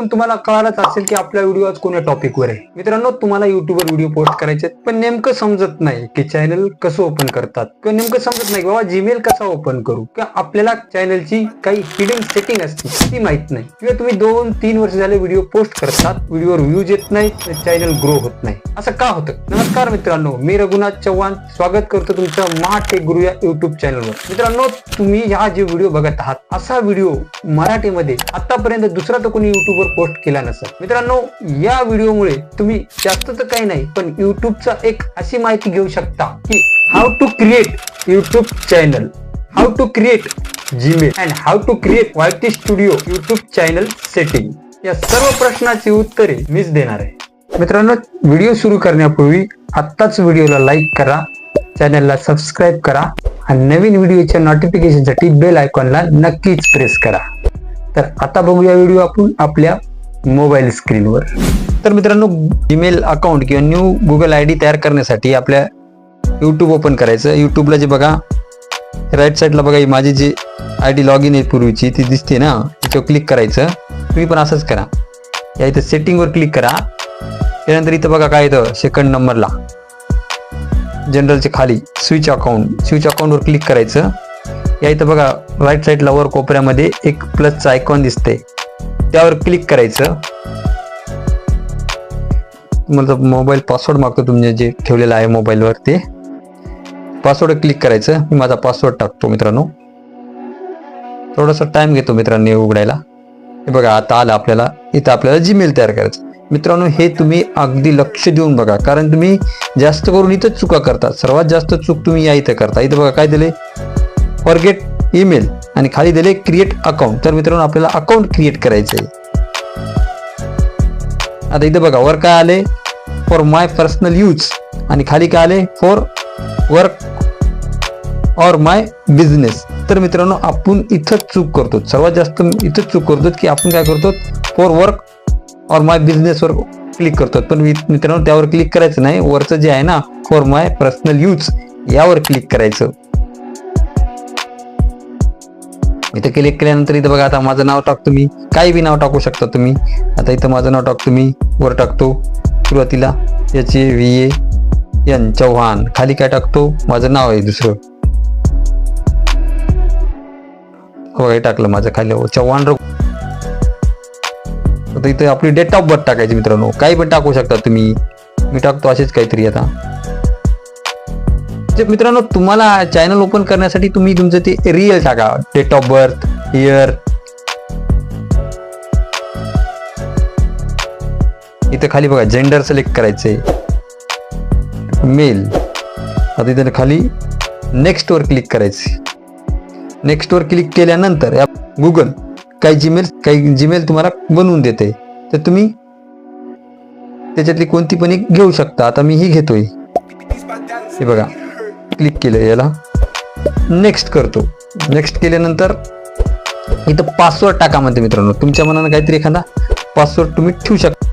पण तुम्हाला कळालंच असेल की आपला व्हिडिओ आज कोण्या टॉपिकवर आहे. मित्रांनो तुम्हाला युट्यूबवर व्हिडिओ पोस्ट करायचे पण नेमकं समजत नाही की चॅनल कसं ओपन करतात. किंवा नेमकं समजत नाही बाबा जीमेल कसा ओपन करू. किंवा आपल्याला चॅनलची काही हिडन सेटिंग असते ती माहीत नाही. किंवा तुम्ही दोन तीन वर्ष झाले व्हिडिओ पोस्ट करतात व्हिडिओवर व्ह्यूज येत नाही चॅनल ग्रो होत नाही. असं का होतं? नमस्कार मित्रांनो मी रघुनाथ चव्हाण. स्वागत करतो तुमचं महाटेक गुरु या युट्यूब चॅनलवर मित्रांनो तुम्ही हा जे व्हिडिओ बघत आहात असा व्हिडिओ मराठीमध्ये आतापर्यंत दुसरा तर कोणी युट्यूबवर पोस्ट केला नसेल. मित्रांनो या व्हिडिओमुळे तुम्ही जास्त तर काही नाही पण युट्यूबचा एक अशी माहिती घेऊ शकता की how to create YouTube channel how to create Gmail and how to create YT studio YouTube channel setting या सर्व प्रश्नाची उत्तरे मीच देणार आहे. मित्रांनो व्हिडिओ सुरू करण्यापूर्वी आत्ताच व्हिडिओला लाईक करा चॅनलला सबस्क्राईब करा आणि नवीन व्हिडिओच्या नोटिफिकेशनसाठी बेल आयकॉनला नक्कीच प्रेस करा. तर आता बघूया व्हिडिओ आपण आपल्या मोबाईल स्क्रीनवर तर मित्रांनो ईमेल अकाउंट किंवा न्यू गुगल आय डी तयार करण्यासाठी आपल्या यूट्यूब ओपन करायचं. यूट्यूबला जे बघा राईट साईडला बघा ही माझी जी आय डी लॉग इन आहे पूर्वीची ती दिसते ना त्याच्यावर क्लिक करायचं. तुम्ही पण असंच करा. या इथं सेटिंगवर क्लिक करा. त्यानंतर इथं बघा काय येतं सेकंड नंबरला जनरलच्या खाली स्विच अकाउंट स्विच अकाउंटवर क्लिक करायचं. या इथं बघा राईट साईडला वर कोपऱ्यामध्ये एक प्लसचं आयकॉन दिसते त्यावर क्लिक करायचं. तुम्हाला मोबाईल पासवर्ड मागतो तुम्ही जे ठेवलेलं आहे मोबाईलवर ते पासवर्ड क्लिक करायचं. मी माझा पासवर्ड टाकतो मित्रांनो. थोडासा टाइम घेतो मित्रांनो उघडायला. हे बघा आता आलं आपल्याला. इथं आपल्याला जीमेल तयार करायचं. मित्रांनो हे तुम्ही अगदी लक्ष देऊन बघा. कारण तुम्ही जास्त करून इथंच चुका करता. सर्वात जास्त चूक तुम्ही या इथं करता. इथं बघा काय दिले फॉरगेट ईमेल आणि खाली दिले क्रिएट अकाउंट तर मित्रांनो आपल्याला अकाउंट क्रिएट करायचं आहे. आता इथं बघा वर काय आले? फॉर माय पर्सनल यूज आणि खाली काय आले? फॉर वर्क और माय बिझनेस तर मित्रांनो आपण इथंच चूक करतो. सर्वात जास्त इथंच चूक करतो की आपण काय करतो? फॉर वर्क और माय बिझनेसवर क्लिक करतो. पण मित्रांनो त्यावर क्लिक करायचं नाही. वरचं जे आहे ना फॉर माय पर्सनल यूज यावर क्लिक करायचं. इथं क्लिक केल्यानंतर इथं बघा आता माझं नाव टाकतो मी. काही बी नाव टाकू शकता तुम्ही. आता इथं माझं नाव टाकतो मी. वर टाकतो. सुरुवातीला H A V A N Chavan. खाली काय टाकतो? माझं नाव आहे दुसरं. हो हे टाकलं माझं खाली. हो, चव्हाण रघु आता इथं आपली डेट ऑफ बर्थ टाकायची मित्रांनो. काही पण टाकू शकता तुम्ही. मी टाकतो असेच काहीतरी आता. मित्रांनो तुम्हाला चॅनल ओपन करण्यासाठी तुम्ही तुमचं ते रिअल टाका. डेट ऑफ बर्थ इयर इथं खाली बघा जेंडर सिलेक्ट करायचंय. मेल आता इथं खाली नेक्स्टवर क्लिक करायचे नेक्स्ट वर क्लिक केल्यानंतर या गुगल काही जीमेल काही जीमेल तुम्हाला बनवून देते. तर तुम्ही त्याच्यातली कोणती पण एक घेऊ शकता. आता मी ही घेतोय. हे बघा. क्लिक केलं याला. नेक्स्ट करतो. नेक्स्ट केल्यानंतर इथं पासवर्ड टाका म्हणते मित्रांनो. तुमच्या मनानं काहीतरी एखादा पासवर्ड तुम्ही ठेवू शकता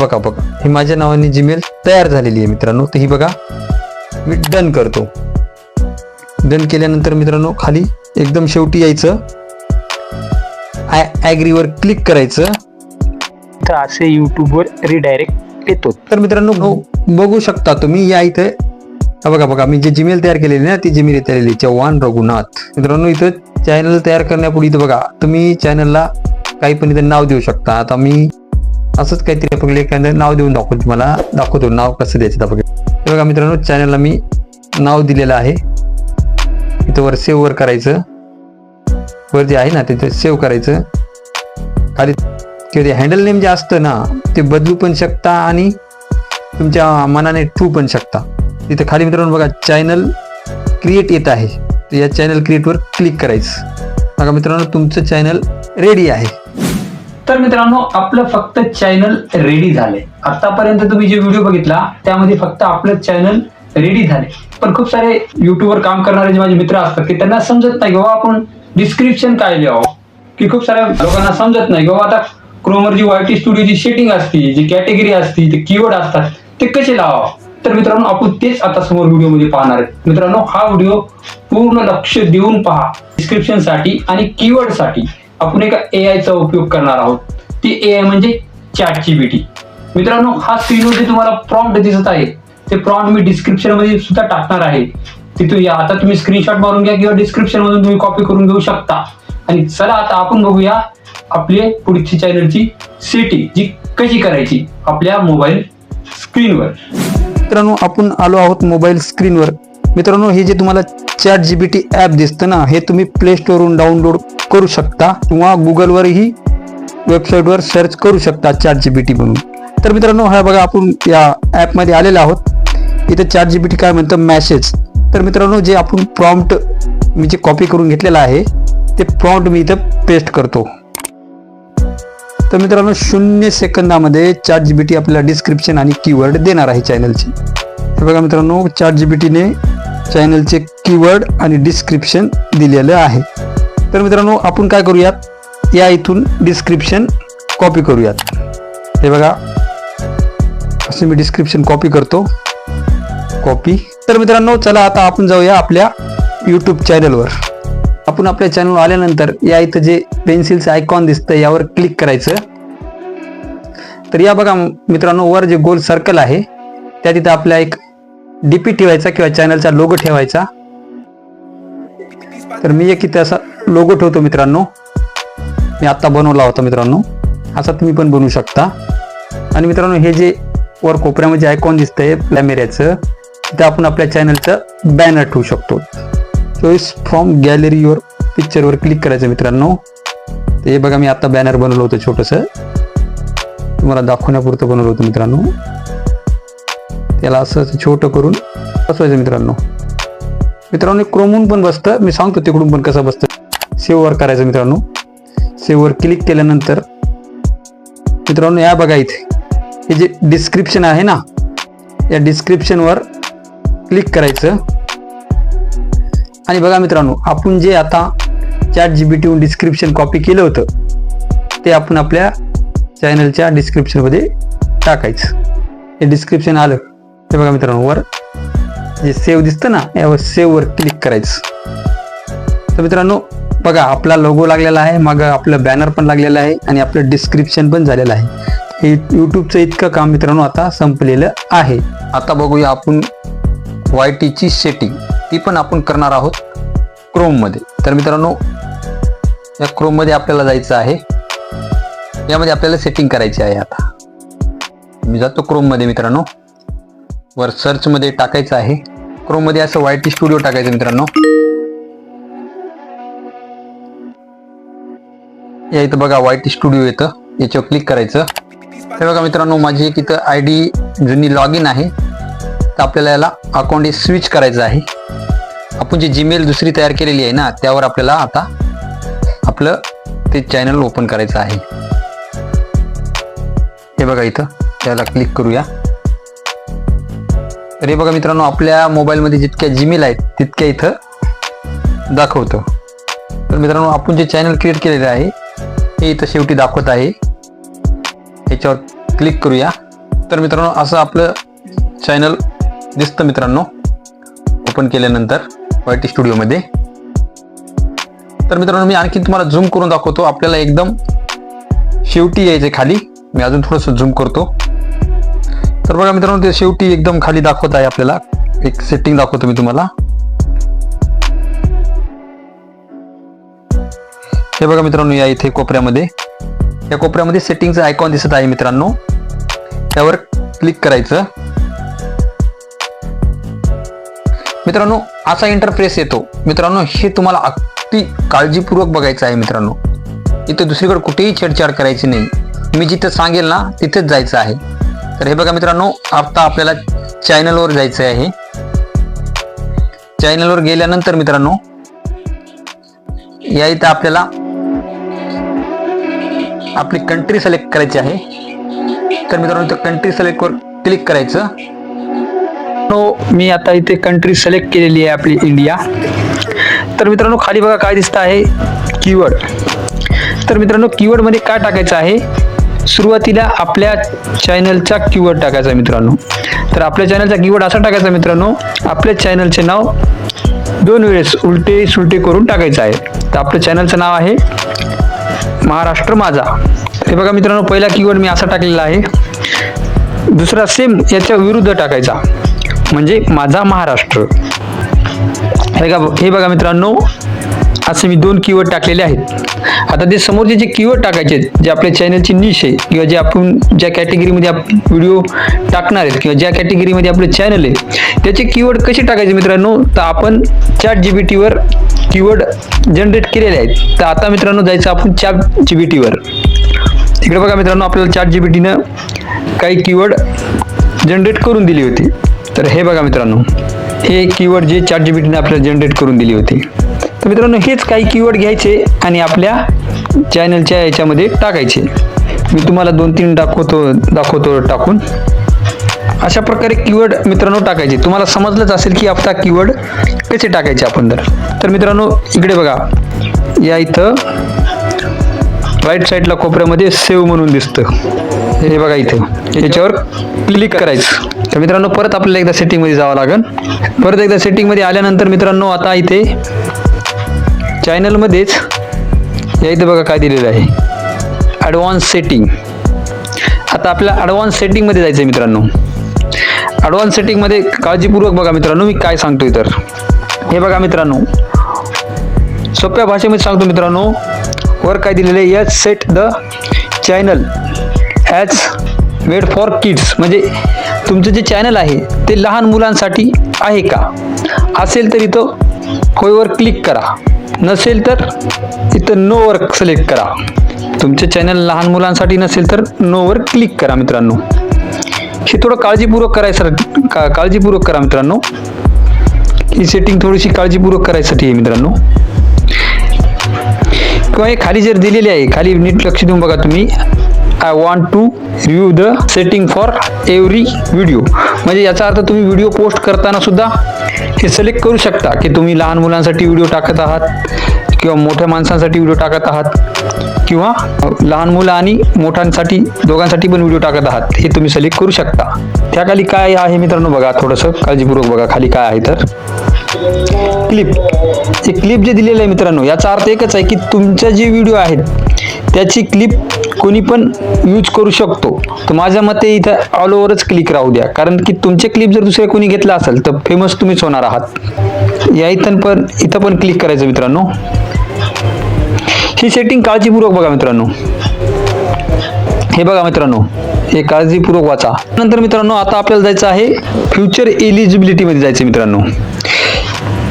बघा बघा. ही माझ्या नावाने जीमेल तयार झालेली आहे मित्रांनो. तर ही बघा मी डन करतो. डन केल्यानंतर मित्रांनो खाली एकदम शेवटी यायचं. आय ॲग्रीवर क्लिक करायचं. तर असे युट्यूबवर रिडायरेक्ट येतो. तर मित्रांनो हो, बघू शकता तुम्ही या इथे. बघा बघा मी जे जीमेल तयार केलेली ना ती जीमेल तयार केलेली चव्हाण रघुनाथ. मित्रांनो इथं चॅनल तयार करण्यापूर्वी इथं बघा तुम्ही चॅनलला काही पण इथं नाव देऊ शकता. आता मी असंच काहीतरी आपण नाव देऊन दाखवतो तुम्हाला. दाखवतो नाव कसं द्यायचं दाखव हे बघा मित्रांनो चॅनलला मी नाव दिलेलं आहे. इथं वर सेव्ह वर करायचं. वर जे आहे ना तिथं सेव्ह करायचं. खाली किंवा ते हँडल नेम जे असतं ना ते बदलू पण शकता आणि तुमच्या मनाने ठू पण शकता. तिथं खाली मित्रांनो बघा चॅनल क्रिएट येत आहे. तर या चॅनल क्रिएटवर क्लिक करायचं. बघा मित्रांनो तुमचं चॅनल रेडी आहे. तर मित्रांनो आपलं फक्त चॅनल रेडी झालंय. आतापर्यंत तुम्ही जे व्हिडिओ बघितला त्यामध्ये फक्त आपलं चॅनल रेडी झाले पण खूप सारे युट्यूबवर काम करणारे जे माझे मित्र असतात की त्यांना समजत नाही की बाबा आपण डिस्क्रिप्शन काय लिहावं? की खूप साऱ्या लोकांना समजत नाही की बाबा आता क्रोमवर जी वायटी स्टुडिओची सेटिंग असते जी कॅटेगरी असते ते कीवर्ड असतात ते कसे लावावं? तर मित्रांनो आपण तेच आता समोर व्हिडिओमध्ये पाहणार आहे. मित्रांनो हा व्हिडिओ पूर्ण लक्ष देऊन पहा. डिस्क्रिप्शनसाठी आणि किवर्डसाठी आपण एका ए चा उपयोग करणार आहोत. ती आय म्हणजे चॅट जीपीटी मित्रांनो हा स्क्रीनवर जे तुम्हाला प्रॉम्प्ट दिसत आहे. ते प्रॉम्प्ट मी डिस्क्रिप्शनमध्ये सुद्धा टाकणार आहे. तिथून या आता तुम्ही स्क्रीनशॉट मारून घ्या किंवा डिस्क्रिप्शन मधून तुम्ही कॉपी करून घेऊ शकता. आणि चला आता आपण बघूया आपले पुढची चॅनलची सेटिंग जी कशी करायची आपल्या मोबाईल स्क्रीनवर मित्रांनो आपण आलो आहोत मोबाईल स्क्रीनवर मित्रांनो हे जे तुम्हाला chat G P T app दिसतं ना हे तुम्ही प्ले स्टोरवरून डाउनलोड करू शकता किंवा गुगलवरही वेबसाईटवर सर्च करू शकता चॅट जी बी टी म्हणून. तर मित्रांनो हा बघा आपण या ॲपमध्ये आलेलो आहोत. इथं चॅट जी बी टी काय म्हणतं? मॅसेज तर मित्रांनो जे आपण प्रॉम्प्ट मी जे कॉपी करून घेतलेलं आहे ते प्रॉम्प्ट मी इथं पेस्ट करतो. तर मित्रांनो शून्य सेकंदामध्ये चार जी बी टी आपल्याला डिस्क्रिप्शन आणि कीवर्ड देणार आहे चॅनलची हे बघा मित्रांनो चार जी बी टीने चॅनलचे कीवर्ड आणि डिस्क्रिप्शन दिलेलं आहे. तर मित्रांनो आपण काय करूयात? या इथून डिस्क्रिप्शन कॉपी करूयात. हे बघा असं मी डिस्क्रिप्शन कॉपी करतो. कॉपी तर मित्रांनो चला आता आपण जाऊया आपल्या यूट्यूब चॅनलवर आपण आपल्या चॅनलवर आल्यानंतर या इथं जे पेन्सिलचं आयकॉन दिसतं यावर क्लिक करायचं. तर या बघा मित्रांनो वर जे गोल सर्कल आहे त्या तिथं आपल्या एक डीपी ठेवायचा किंवा चॅनलचा लोगो ठेवायचा. तर मी एक इथे असा लोगो ठेवतो मित्रांनो. मी आत्ता बनवला होता मित्रांनो. असा तुम्ही पण बनवू शकता. आणि मित्रांनो हे जे वर कोपऱ्यामध्ये आयकॉन दिसतंय लॅमेऱ्याचं तिथे आपण आपल्या चॅनलचं बॅनर ठेवू शकतो. चॉईस फ्रॉम गॅलरी युअर पिक्चरवर क्लिक करायचं मित्रांनो. ते हे बघा मी आता बॅनर बनवलं होतं छोटंसं. तुम्हाला दाखवण्यापुरतं बनवलं होतं मित्रांनो. त्याला असं छोटं करून बसवायचं मित्रांनो. मित्रांनो क्रोमून पण बसतं. मी सांगतो तिकडून पण कसं बसतं. सेववर करायचं मित्रांनो. सेववर क्लिक केल्यानंतर मित्रांनो या बघा इथे. हे जे डिस्क्रिप्शन आहे ना या डिस्क्रिप्शनवर क्लिक करायचं. आणि बघा मित्रांनो आपण जे आता चॅट जी बी टीहून डिस्क्रिप्शन कॉपी केलं होतं ते आपण आपल्या चॅनलच्या डिस्क्रिप्शनमध्ये टाकायचं. हे डिस्क्रिप्शन आलं ते बघा मित्रांनो वर जे सेव्ह दिसतं ना यावर सेव्हवर क्लिक करायचं. तर मित्रांनो बघा आपला लोगो लागलेला आहे मग आपलं बॅनर पण लागलेलं आहे आणि आपलं डिस्क्रिप्शन पण झालेलं आहे. हे यूट्यूबचं इतकं काम मित्रांनो आता संपलेलं आहे. आता बघूया आपण वाय टीची सेटिंग ती पण आपण करणार आहोत क्रोममध्ये तर मित्रांनो या क्रोममध्ये आपल्याला जायचं आहे. यामध्ये आपल्याला सेटिंग करायची आहे आता. मी जातो क्रोममध्ये मित्रांनो. वर सर्चमध्ये टाकायचं आहे. क्रोममध्ये असं वाय टी स्टुडिओ टाकायचं मित्रांनो. या इथं बघा वाय टी स्टुडिओ येतं. याच्यावर क्लिक करायचं. हे बघा मित्रांनो माझी एक इथं आय डी जुनी लॉग इन आहे. तर आपल्याला याला अकाउंट हे स्विच करायचं आहे. आपण जी जीमेल दुसरी तयार केलेली आहे ना त्यावर आपल्याला आता आपलं ते चॅनल ओपन करायचं आहे. हे बघा इथं त्याला क्लिक करूया. तर हे बघा मित्रांनो आपल्या मोबाईलमध्ये जितक्या जीमेल आहेत तितक्या इथं दाखवतं. तर मित्रांनो आपण जे चॅनल क्रिएट केलेलं आहे हे इथं शेवटी दाखवत आहे. याच्यावर क्लिक करूया. तर मित्रांनो असं आपलं चॅनल दिसतं मित्रांनो. ओपन केल्यानंतर वाय टी स्टुडिओमध्ये तर मित्रांनो मी आणखी तुम्हाला झूम करून दाखवतो. आपल्याला एकदम शेवटी यायचे खाली. मी अजून थोडंसं झूम करतो. तर बघा मित्रांनो ते शेवटी एकदम खाली दाखवत आहे आपल्याला. एक सेटिंग दाखवतो मी तुम्हाला. हे बघा मित्रांनो या इथे कोपऱ्यामध्ये. या कोपऱ्यामध्ये सेटिंगचं आयकॉन दिसत आहे मित्रांनो. त्यावर क्लिक करायचं. मित्रांनो असा इंटरफेस येतो. मित्रांनो हे तुम्हाला अगदी काळजीपूर्वक बघायचं आहे मित्रांनो. इथं दुसरीकडे कुठेही छेडछाड करायची नाही. मी जिथं सांगेल ना तिथेच जायचं आहे. तर हे बघा मित्रांनो आता आपल्याला चॅनलवर जायचं आहे. चॅनलवर गेल्यानंतर मित्रांनो या इथं आपल्याला आपली कंट्री सिलेक्ट करायची आहे. तर मित्रांनो कंट्री सिलेक्टवर क्लिक करायचं. नो मी आता इथे कंट्री सिलेक्ट केलेली आहे आपली इंडिया तर मित्रांनो खाली बघा काय दिसतं आहे. कीवर्ड तर मित्रांनो कीवर्डमध्ये काय टाकायचं आहे? सुरुवातीला आपल्या चॅनलचा कीवर्ड टाकायचा मित्रांनो. तर आपल्या चॅनलचा कीवर्ड असा टाकायचा मित्रांनो आपल्या चॅनलचे नाव दोन वेळेस उलटे सुलटे करून टाकायचं आहे. तर आपलं चॅनलचं नाव आहे महाराष्ट्र माझा. हे बघा मित्रांनो पहिला कीवर्ड मी असा टाकलेला आहे. दुसरा सेम याच्या विरुद्ध टाकायचा. म्हणजे माझा महाराष्ट्र. हे का हे बघा मित्रांनो असे मी दोन कीवर्ड टाकलेले आहेत. आता ते समोरचे जे कीवर्ड टाकायचे आहेत, जे आपल्या चॅनलची निश आहे किंवा जे आपण ज्या कॅटेगरीमध्ये व्हिडिओ टाकणार आहेत किंवा ज्या कॅटेगरीमध्ये आपलं चॅनल आहे त्याचे कीवर्ड कसे टाकायचे मित्रांनो? तर आपण चॅट जी बी टीवर कीवर्ड जनरेट केलेले आहेत. तर आता मित्रांनो जायचं आपण चॅट जी बी टीवर इकडे बघा मित्रांनो आपल्याला चॅट जी बी टीनं काही कीवर्ड जनरेट करून दिली होती. तर हे बघा मित्रांनो हे कीवर्ड जे चॅट जी बी टीने आपल्याला जनरेट करून दिली होती. तर मित्रांनो हेच काही कीवर्ड घ्यायचे आणि आपल्या चॅनलच्या याच्यामध्ये टाकायचे. मी तुम्हाला दोन तीन दाखवतो दाखवतो टाकून. अशा प्रकारे कीवर्ड मित्रांनो टाकायचे. तुम्हाला समजलंच असेल की आपला कीवर्ड कसे टाकायचे आपण तर. तर मित्रांनो इकडे बघा. या इथं राईट साईडला कोपऱ्यामध्ये सेव्ह म्हणून दिसतं. हे बघा इथं. याच्यावर क्लिक करायचं. तर मित्रांनो परत आपल्याला एकदा सेटिंगमध्ये जावं लागेल. परत एकदा सेटिंगमध्ये आल्यानंतर मित्रांनो आता इथे चॅनलमध्येच या इथे बघा काय दिलेलं आहे. ॲडव्हान्स सेटिंग आता आपल्याला ॲडव्हान्स सेटिंगमध्ये जायचं आहे मित्रांनो. ॲडव्हान्स सेटिंगमध्ये काळजीपूर्वक बघा मित्रांनो मी काय सांगतोय तर. हे बघा मित्रांनो. सोप्या भाषेमध्ये सांगतो मित्रांनो वर काय दिलेलं आहे? Yes set the channel as made for kids म्हणजे तुमचं जे चॅनल आहे ते लहान मुलांसाठी आहे का? असेल तर इथं होयवर क्लिक करा. नसेल तर इथं नोवर सिलेक्ट करा. तुमचे चॅनल लहान मुलांसाठी नसेल तर नोवर क्लिक करा मित्रांनो. हे थोडं काळजीपूर्वक करायसाठी का काळजीपूर्वक करा मित्रांनो. ही सेटिंग थोडीशी काळजीपूर्वक करायसाठी आहे मित्रांनो. किंवा हे खाली जर दिलेली आहे खाली नीट लक्ष देऊन बघा तुम्ही. I want to review the setting for every video म्हणजे याचा अर्थ तुम्ही व्हिडिओ पोस्ट करताना सुद्धा हे सिलेक्ट करू शकता की तुम्ही लहान मुलांसाठी व्हिडिओ टाकत आहात किंवा मोठ्या माणसांसाठी व्हिडिओ टाकत आहात किंवा लहान मुलं आणि मोठ्यांसाठी दोघांसाठी पण व्हिडिओ टाकत आहात. हे तुम्ही सिलेक्ट करू शकता. त्याखाली काय आहे मित्रांनो? बघा थोडंसं काळजीपूर्वक बघा खाली काय आहे तर. क्लिप ते क्लिप जे दिलेलं आहे मित्रांनो याचा अर्थ एकच आहे की तुमच्या जे व्हिडिओ आहेत त्याची क्लिप कोणी पण यूज करू शकतो. तर माझ्या मते इथं ऑल ओव्हरच क्लिक राहू द्या. कारण की तुमचे क्लिप जर दुसरे कोणी घेतला असेल तर फेमस तुम्हीच होणार आहात. या इथं पण इथं पण क्लिक करायचं मित्रांनो. ही सेटिंग काळजीपूर्वक बघा मित्रांनो. हे बघा मित्रांनो हे काळजीपूर्वक वाचा. नंतर मित्रांनो आता आपल्याला जायचं आहे फ्युचर एलिजिबिलिटीमध्ये जायचं मित्रांनो.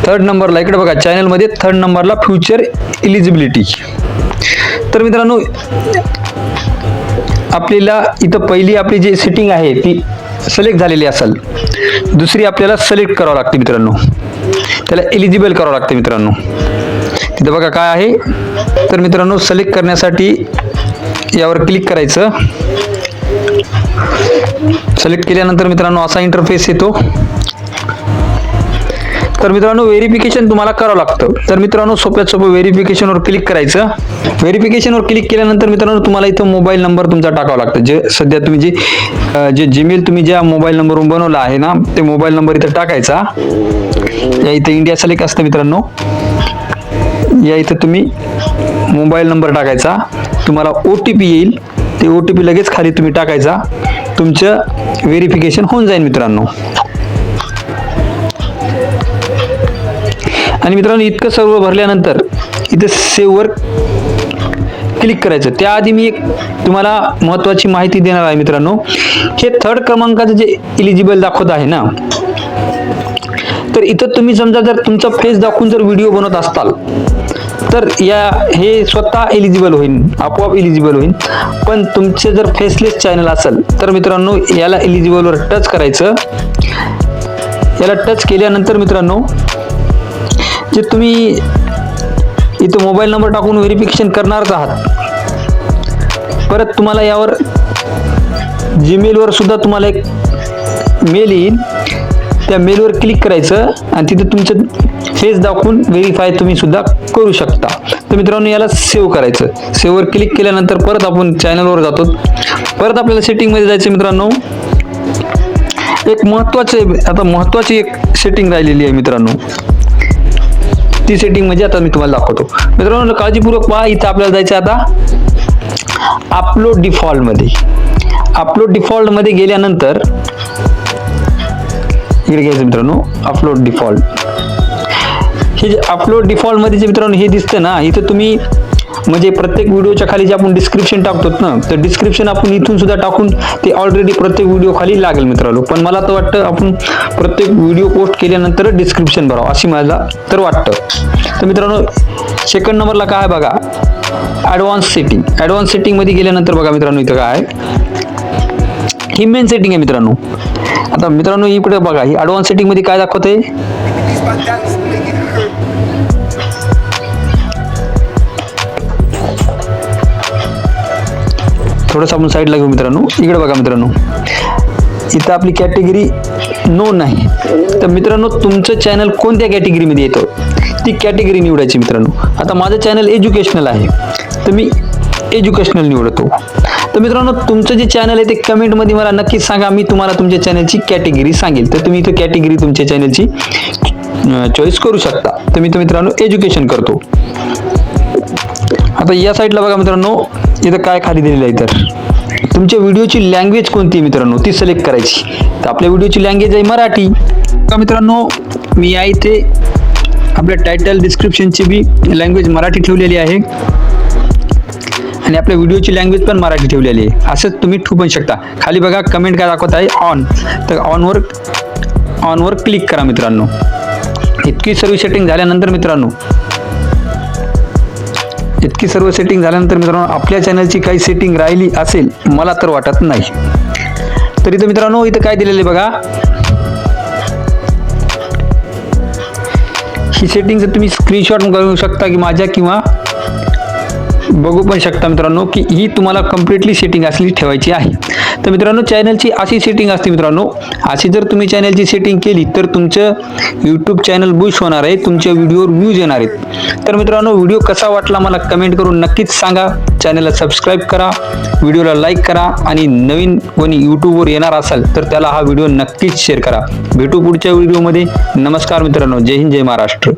थर्ड नंबरला इकडे बघा चॅनलमध्ये थर्ड नंबरला फ्युचर इलिजिबिलिटी तर मित्रांनो आपल्याला इथं पहिली आपली जी सेटिंग आहे ती सिलेक्ट झालेली असेल. दुसरी आपल्याला सिलेक्ट करावं लागते मित्रांनो. त्याला एलिजिबल करावं लागते मित्रांनो. तिथं बघा काय आहे. तर मित्रांनो सिलेक्ट करण्यासाठी यावर क्लिक करायचं. सिलेक्ट केल्यानंतर मित्रांनो असा इंटरफेस येतो. तर मित्रांनो व्हेरिफिकेशन तुम्हाला करावं लागतं. तर मित्रांनो सोप्यात सोपं व्हेरिफिकेशनवर क्लिक करायचं. व्हेरिफिकेशनवर क्लिक केल्यानंतर मित्रांनो तुम्हाला इथं मोबाईल नंबर तुमचा टाकावा लागतं. जे सध्या तुम्ही जे जे जीमेल तुम्ही ज्या मोबाईल नंबरवरून बनवला आहे ना ते मोबाईल नंबर इथं टाकायचा. या इथं इंडिया सिलेक्ट असतं मित्रांनो. या इथं तुम्ही मोबाईल नंबर टाकायचा. तुम्हाला ओ टी पी येईल. ते ओ टी पी लगेच खाली तुम्ही टाकायचा. तुमचं व्हेरिफिकेशन होऊन जाईल मित्रांनो. आणि मित्रांनो इतकं सर्व भरल्यानंतर इथं सेववर क्लिक करायचं. त्याआधी मी एक तुम्हाला महत्त्वाची माहिती देणार आहे मित्रांनो. हे थर्ड क्रमांकाचं जे इलिजिबल दाखवत आहे ना तर इथं तुम्ही समजा जर तुमचा फेस दाखवून जर व्हिडिओ बनवत असताल तर या हे स्वतः एलिजिबल होईल आपोआप एलिजिबल होईल. पण तुमचे जर फेसलेस चॅनल असेल तर मित्रांनो याला एलिजिबलवर टच करायचं. याला टच केल्यानंतर मित्रांनो जे तुम्ही इथं मोबाईल नंबर टाकून व्हेरिफिकेशन करणारच आहात. परत तुम्हाला यावर जीमेलवर सुद्धा तुम्हाला एक मेल येईल. त्या मेलवर क्लिक करायचं आणि तिथे तुमचं फेस दाखवून व्हेरीफाय तुम्ही सुद्धा करू शकता. तर मित्रांनो याला सेव्ह करायचं. सेव्हवर क्लिक केल्यानंतर परत आपण चॅनलवर जातो. परत आपल्याला सेटिंगमध्ये जायचं मित्रांनो. एक महत्त्वाचे आता महत्त्वाची एक सेटिंग राहिलेली आहे मित्रांनो. ती सेटिंग म्हणजे आता मी तुम्हाला दाखवतो. मित्रांनो काळजीपूर्वक पहा इथं आपल्याला जायचं आता अपलोड डिफॉल्टमध्ये. अपलोड डिफॉल्टमध्ये गेल्यानंतर इकडे घ्यायचं मित्रांनो अपलोड डिफॉल्ट हे जे अपलोड डिफॉल्टमध्ये जे मित्रांनो हे दिसतं ना इथं तुम्ही म्हणजे प्रत्येक व्हिडिओच्या खाली जे आपण डिस्क्रिप्शन टाकतो ना तर डिस्क्रिप्शन आपण इथून सुद्धा टाकून ते ऑलरेडी प्रत्येक व्हिडिओ खाली लागेल मित्रांनो. पण मला तर वाटतं आपण प्रत्येक व्हिडिओ पोस्ट केल्यानंतर डिस्क्रिप्शन भरावं अशी मला तर वाटतं. तर मित्रांनो सेकंड नंबरला काय आहे बघा? ॲडव्हान्स सेटिंग ॲडव्हान्स सेटिंगमध्ये गेल्यानंतर बघा मित्रांनो इथं काय आहे? ही मेन सेटिंग आहे मित्रांनो. आता मित्रांनो इकडे बघा ही ॲडव्हान्स सेटिंगमध्ये काय दाखवते थोडंसं आपण साईडला घेऊ मित्रांनो. इकडे बघा मित्रांनो. इथं आपली कॅटेगरी नो नाही. तर मित्रांनो तुमचं चॅनल कोणत्या कॅटेगरीमध्ये येतं? ती कॅटेगरी निवडायची मित्रांनो. आता माझं चॅनल एज्युकेशनल आहे. तर मी एज्युकेशनल निवडतो. तर मित्रांनो तुमचं जे चॅनल आहे ते कमेंटमध्ये मला नक्कीच सांगा. मी तुम्हाला तुमच्या चॅनलची कॅटेगरी सांगेल. तर तुम्ही इथं कॅटेगरी तुमच्या चॅनलची चॉईस करू शकता. तर मी तर मित्रांनो एज्युकेशन करतो. आता या साईडला बघा मित्रांनो. इथं काय खाली दिलेलं आहे तर? तुमच्या व्हिडिओची लँग्वेज कोणती आहे मित्रांनो? ती सिलेक्ट करायची. तर आपल्या व्हिडिओची लँग्वेज आहे मराठी. का मित्रांनो मी या इथे आपल्या टायटल डिस्क्रिप्शनची बी लँग्वेज मराठी ठेवलेली आहे. आणि आपल्या व्हिडिओची लँग्वेज पण मराठी ठेवलेली आहे. असंच तुम्ही ठू पण शकता. खाली बघा कमेंट काय दाखवत आहे? ऑन तर ऑनवर ऑनवर क्लिक करा मित्रांनो. इतकी सर्व सेटिंग झाल्यानंतर मित्रांनो इतकी सर्व सेटिंग झाल्यानंतर मित्रांनो आपल्या चॅनलची काही सेटिंग राहिली असेल मला तर वाटत नाही. तर इथं मित्रांनो इथं काय दिलेलं आहे बघा. ही सेटिंग तुम्ही स्क्रीनशॉट करू शकता की माझ्या किंवा बघू पण शकता मित्रांनो की ही तुम्हाला कम्प्लिटली सेटिंग असली ठेवायची आहे. तर मित्रांनो चॅनलची अशी सेटिंग असते मित्रांनो. अशी जर तुम्ही चॅनलची सेटिंग केली तर तुमचं यूट्यूब चॅनल बुश होणार आहे तुमच्या व्हिडिओवर व्ह्यूज येणार आहेत. तर मित्रांनो व्हिडिओ कसा वाटला मला कमेंट करून नक्कीच सांगा. चॅनलला सबस्क्राईब करा व्हिडिओला लाईक करा आणि नवीन कोणी यूट्यूबवर येणार असाल तर त्याला हा व्हिडिओ नक्कीच शेअर करा. भेटू पुढच्या व्हिडिओमध्ये नमस्कार मित्रांनो जय हिंद जय महाराष्ट्र.